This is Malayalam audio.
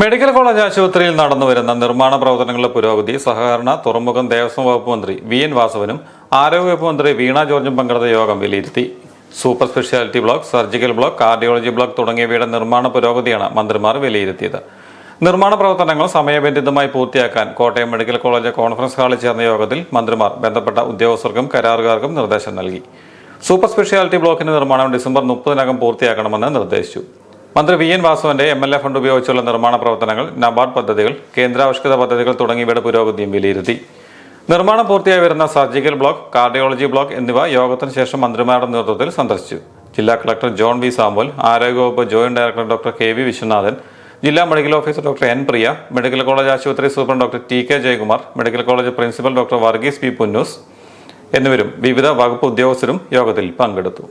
മെഡിക്കൽ കോളേജ് ആശുപത്രിയിൽ നടന്നുവരുന്ന നിർമ്മാണ പ്രവർത്തനങ്ങളുടെ പുരോഗതി സഹകരണ തുറമുഖം ദേവസ്വം വകുപ്പ് മന്ത്രി വി എൻ വാസവനും ആരോഗ്യവകുപ്പ് മന്ത്രി വീണ ജോർജും പങ്കെടുത്ത യോഗം വിലയിരുത്തി. Super speciality block surgical block cardiology block തുടങ്ങിയവയുടെ നിർമ്മാണ പുരോഗതിയാണ് മന്ത്രിമാർ വിലയിരുത്തിയത്. നിർമ്മാണ പ്രവർത്തനങ്ങൾ സമയബന്ധിതമായി പൂർത്തിയാക്കാൻ കോട്ടയം മെഡിക്കൽ കോളേജ് കോൺഫറൻസ് ഹാളിൽ ചേർന്ന യോഗത്തിൽ മന്ത്രിമാർ ബന്ധപ്പെട്ട ഉദ്യോഗസ്ഥർക്കും കരാറുകാർക്കും നിർദ്ദേശം നൽകി. സൂപ്പർ സ്പെഷ്യാലിറ്റി ബ്ലോക്കിന്റെ നിർമ്മാണം ഡിസംബർ മുപ്പതിനകം പൂർത്തിയാക്കണമെന്ന് നിർദ്ദേശിച്ചു. മന്ത്രി വി എൻ വാസുവിന്റെ എം എൽ എ ഫണ്ട് ഉപയോഗിച്ചുള്ള നിർമ്മാണ പ്രവർത്തനങ്ങൾ നബാർഡ് പദ്ധതികൾ കേന്ദ്രാവിഷ്കൃത പദ്ധതികൾ തുടങ്ങിയവയുടെ പുരോഗതിയും വിലയിരുത്തി. നിർമ്മാണം പൂർത്തിയായി വരുന്ന സർജിക്കൽ ബ്ലോക്ക് കാർഡിയോളജി ബ്ലോക്ക് എന്നിവ യോഗത്തിന് ശേഷം മന്ത്രിമാരുടെ നേതൃത്വത്തിൽ സന്ദർശിച്ചു. ജില്ലാ കളക്ടർ ജോൺ വി സാമ്പോൽ ആരോഗ്യവകുപ്പ് joint director doctor K V Viswanathan ജില്ലാ medical officer doctor N Priya medical college ആശുപത്രി superintendent doctor T K Jayakumar medical college principal doctor Varghese P Punnoose എന്നിവരും വിവിധ വകുപ്പ് ഉദ്യോഗസ്ഥരും യോഗത്തിൽ പങ്കെടുത്തു.